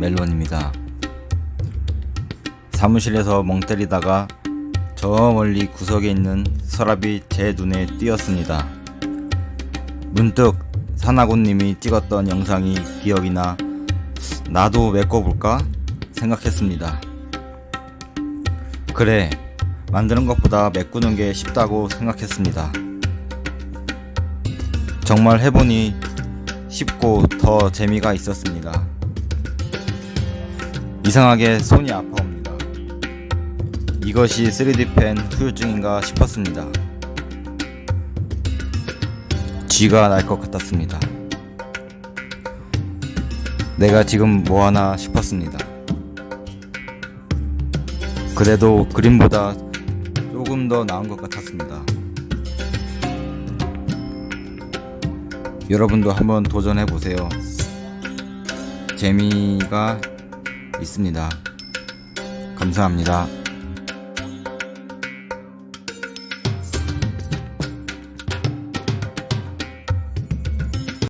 멜론입니다. 사무실에서 멍 때리다가 저 멀리 구석에 있는 서랍이 제 눈에 띄었습니다. 문득 사나고님이 찍었던 영상이 기억이 나 나도 메꿔볼까 생각했습니다. 그래 만드는 것보다 메꾸는 게 쉽다고 생각했습니다. 정말 해보니 쉽고 더 재미가 있었습니다. 이상하게 손이 아파옵니다. 이것이 3D펜 후유증인가 싶었습니다. 쥐가 날 것 같았습니다. 내가 지금 뭐하나 싶었습니다. 그래도 그림보다 조금 더 나은 것 같았습니다. 여러분도 한번 도전해 보세요. 재미가 있습니다. 감사합니다.